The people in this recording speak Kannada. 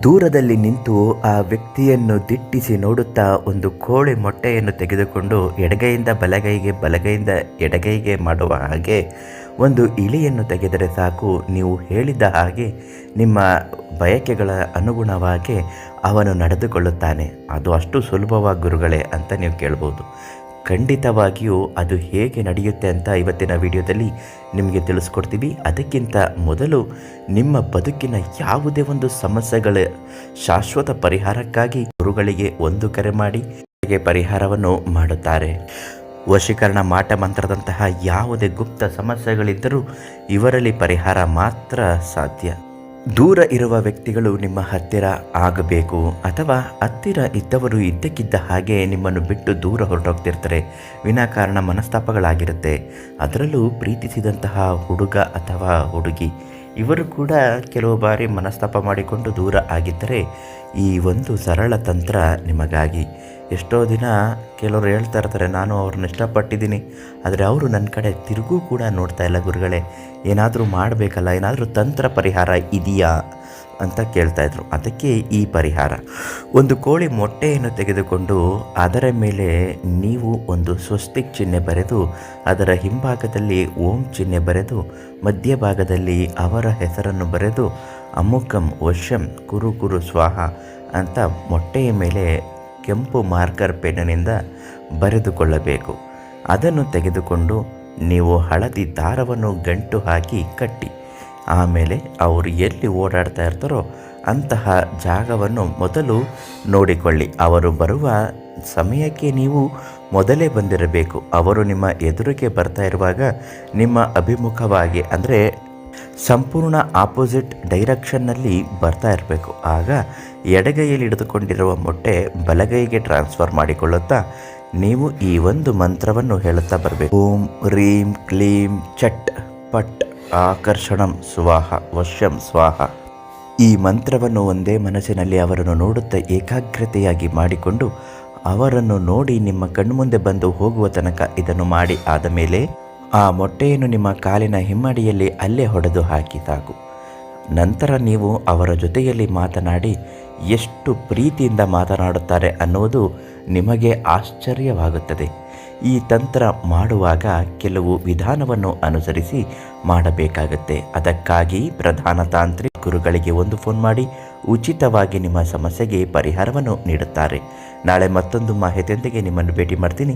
ದೂರದಲ್ಲಿ ನಿಂತು ಆ ವ್ಯಕ್ತಿಯನ್ನು ದಿಟ್ಟಿಸಿ ನೋಡುತ್ತಾ ಒಂದು ಕೋಳಿ ಮೊಟ್ಟೆಯನ್ನು ತೆಗೆದುಕೊಂಡು ಎಡಗೈಯಿಂದ ಬಲಗೈಗೆ, ಬಲಗೈಯಿಂದ ಎಡಗೈಗೆ ಮಾಡುವ ಹಾಗೆ ಒಂದು ಇಲಿಯನ್ನು ತೆಗೆದರೆ ಸಾಕು. ನೀವು ಹೇಳಿದ ಹಾಗೆ ನಿಮ್ಮ ಬಯಕೆಗಳ ಅನುಗುಣವಾಗಿ ಅವನು ನಡೆದುಕೊಳ್ಳುತ್ತಾನೆ. ಅದು ಅಷ್ಟು ಸುಲಭವಾಗಿ ಗುರುಗಳೇ ಅಂತ ನೀವು ಕೇಳ್ಬೋದು. ಖಂಡಿತವಾಗಿಯೂ ಅದು ಹೇಗೆ ನಡೆಯುತ್ತೆ ಅಂತ ಇವತ್ತಿನ ವಿಡಿಯೋದಲ್ಲಿ ನಿಮಗೆ ತಿಳಿಸ್ಕೊಡ್ತೀವಿ. ಅದಕ್ಕಿಂತ ಮೊದಲು ನಿಮ್ಮ ಬದುಕಿನ ಯಾವುದೇ ಒಂದು ಸಮಸ್ಯೆಗಳ ಶಾಶ್ವತ ಪರಿಹಾರಕ್ಕಾಗಿ ಗುರುಗಳಿಗೆ ಒಂದು ಕರೆ ಮಾಡಿ ಪರಿಹಾರವನ್ನು ಮಾಡುತ್ತಾರೆ. ವಶೀಕರಣ ಮಾಟ ಮಂತ್ರದಂತಹ ಯಾವುದೇ ಗುಪ್ತ ಸಮಸ್ಯೆಗಳಿದ್ದರೂ ಇವರಲ್ಲಿ ಪರಿಹಾರ ಮಾತ್ರ ಸಾಧ್ಯ. ದೂರ ಇರುವ ವ್ಯಕ್ತಿಗಳು ನಿಮ್ಮ ಹತ್ತಿರ ಆಗಬೇಕು ಅಥವಾ ಹತ್ತಿರ ಇದ್ದವರು ಇದ್ದಕ್ಕಿದ್ದ ಹಾಗೆ ನಿಮ್ಮನ್ನು ಬಿಟ್ಟು ದೂರ ಹೊರಟೋಗ್ತಿರ್ತಾರೆ. ವಿನಾಕಾರಣ ಮನಸ್ತಾಪಗಳಾಗಿರುತ್ತೆ. ಅದರಲ್ಲೂ ಪ್ರೀತಿಸಿದಂತಹ ಹುಡುಗ ಅಥವಾ ಹುಡುಗಿ. ಇವರು ಕೂಡ ಕೆಲವು ಬಾರಿ ಮನಸ್ತಾಪ ಮಾಡಿಕೊಂಡು ದೂರ ಆಗಿದ್ದರೆ ಈ ಒಂದು ಸರಳ ತಂತ್ರ ನಿಮಗಾಗಿ. ಎಷ್ಟೋ ದಿನ ಕೆಲವರು ಹೇಳ್ತಾ ಇರ್ತಾರೆ, ನಾನು ಅವ್ರನ್ನ ಇಷ್ಟಪಟ್ಟಿದ್ದೀನಿ, ಆದರೆ ಅವರು ನನ್ನ ಕಡೆ ತಿರುಗೂ ಕೂಡ ನೋಡ್ತಾ ಇಲ್ಲ ಗುರುಗಳೇ. ಏನಾದರೂ ಮಾಡಬೇಕಲ್ಲ, ಏನಾದರೂ ತಂತ್ರ ಪರಿಹಾರ ಇದೆಯಾ? ಅಂತ ಕೇಳ್ತಾ ಇದ್ರು. ಅದಕ್ಕೆ ಈ ಪರಿಹಾರ. ಒಂದು ಕೋಳಿ ಮೊಟ್ಟೆಯನ್ನು ತೆಗೆದುಕೊಂಡು ಅದರ ಮೇಲೆ ನೀವು ಒಂದು ಸ್ವಸ್ತಿಕ್ ಚಿಹ್ನೆ ಬರೆದು, ಅದರ ಹಿಂಭಾಗದಲ್ಲಿ ಓಂ ಚಿಹ್ನೆ ಬರೆದು ಮಧ್ಯಭಾಗದಲ್ಲಿ ಅವರ ಹೆಸರನ್ನು ಬರೆದು, ಅಮುಕಂ ವಶಂ ಕುರು ಕುರು ಸ್ವಾಹ ಅಂತ ಮೊಟ್ಟೆಯ ಮೇಲೆ ಕೆಂಪು ಮಾರ್ಕರ್ ಪೆನ್ನಿನಿಂದ ಬರೆದುಕೊಳ್ಳಬೇಕು. ಅದನ್ನು ತೆಗೆದುಕೊಂಡು ನೀವು ಹಳದಿ ದಾರವನ್ನು ಗಂಟು ಹಾಕಿ ಕಟ್ಟಿ. ಆಮೇಲೆ ಅವರು ಎಲ್ಲಿ ಓಡಾಡ್ತಾ ಇರ್ತಾರೋ ಅಂತಹ ಜಾಗವನ್ನು ಮೊದಲು ನೋಡಿಕೊಳ್ಳಿ. ಅವರು ಬರುವ ಸಮಯಕ್ಕೆ ನೀವು ಮೊದಲೇ ಬಂದಿರಬೇಕು. ಅವರು ನಿಮ್ಮ ಎದುರಿಗೆ ಬರ್ತಾ ಇರುವಾಗ ನಿಮ್ಮ ಅಭಿಮುಖವಾಗಿ, ಅಂದರೆ ಸಂಪೂರ್ಣ ಆಪೋಸಿಟ್ ಡೈರೆಕ್ಷನ್ನಲ್ಲಿ ಬರ್ತಾ ಇರಬೇಕು. ಆಗ ಎಡಗೈಯಲ್ಲಿ ಹಿಡಿದುಕೊಂಡಿರುವ ಮೊಟ್ಟೆ ಬಲಗೈಗೆ ಟ್ರಾನ್ಸ್ಫರ್ ಮಾಡಿಕೊಳ್ಳುತ್ತಾ ನೀವು ಈ ಒಂದು ಮಂತ್ರವನ್ನು ಹೇಳುತ್ತಾ ಬರಬೇಕು. ಓಂ, ರೀಂ, ಕ್ಲೀಂ ಚಟ್ ಪಟ್. ಆಕರ್ಷಣಂ ಸ್ವಾಹ, ವಶ್ಯಂ ಸ್ವಾಹ. ಈ ಮಂತ್ರವನ್ನು ಒಂದೇ ಮನಸ್ಸಿನಲ್ಲಿ ಅವರನ್ನು ನೋಡುತ್ತಾ ಏಕಾಗ್ರತೆಯಾಗಿ ಮಾಡಿಕೊಂಡು ಅವರನ್ನು ನೋಡಿ ನಿಮ್ಮ ಕಣ್ಮುಂದೆ ಬಂದು ಹೋಗುವ ತನಕ ಇದನ್ನು ಮಾಡಿ ಆದ ಮೇಲೆ ಆ ಮೊಟ್ಟೆಯನ್ನು ನಿಮ್ಮ ಕಾಲಿನ ಹಿಮ್ಮಡಿಯಲ್ಲಿ ಅಲ್ಲೇ ಹೊಡೆದು ಹಾಕಿ ಸಾಕು ನಂತರ ನೀವು ಅವರ ಜೊತೆಯಲ್ಲಿ ಮಾತನಾಡಿ ಎಷ್ಟು ಪ್ರೀತಿಯಿಂದ ಮಾತನಾಡುತ್ತಾರೆ ಅನ್ನುವುದು ನಿಮಗೆ ಆಶ್ಚರ್ಯವಾಗುತ್ತದೆ. ಈ ತಂತ್ರ ಮಾಡುವಾಗ ಕೆಲವು ವಿಧಾನವನ್ನು ಅನುಸರಿಸಿ ಮಾಡಬೇಕಾಗುತ್ತೆ. ಅದಕ್ಕಾಗಿ ಪ್ರಧಾನ ತಾಂತ್ರಿಕ ಗುರುಗಳಿಗೆ ಒಂದು ಫೋನ್ ಮಾಡಿ ಉಚಿತವಾಗಿ ನಿಮ್ಮ ಸಮಸ್ಯೆಗೆ ಪರಿಹಾರವನ್ನು ನೀಡುತ್ತಾರೆ. ನಾಳೆ ಮತ್ತೊಂದು ಮಾಹಿತಿಯೊಂದಿಗೆ ನಿಮ್ಮನ್ನು ಭೇಟಿ ಮಾಡ್ತೀನಿ.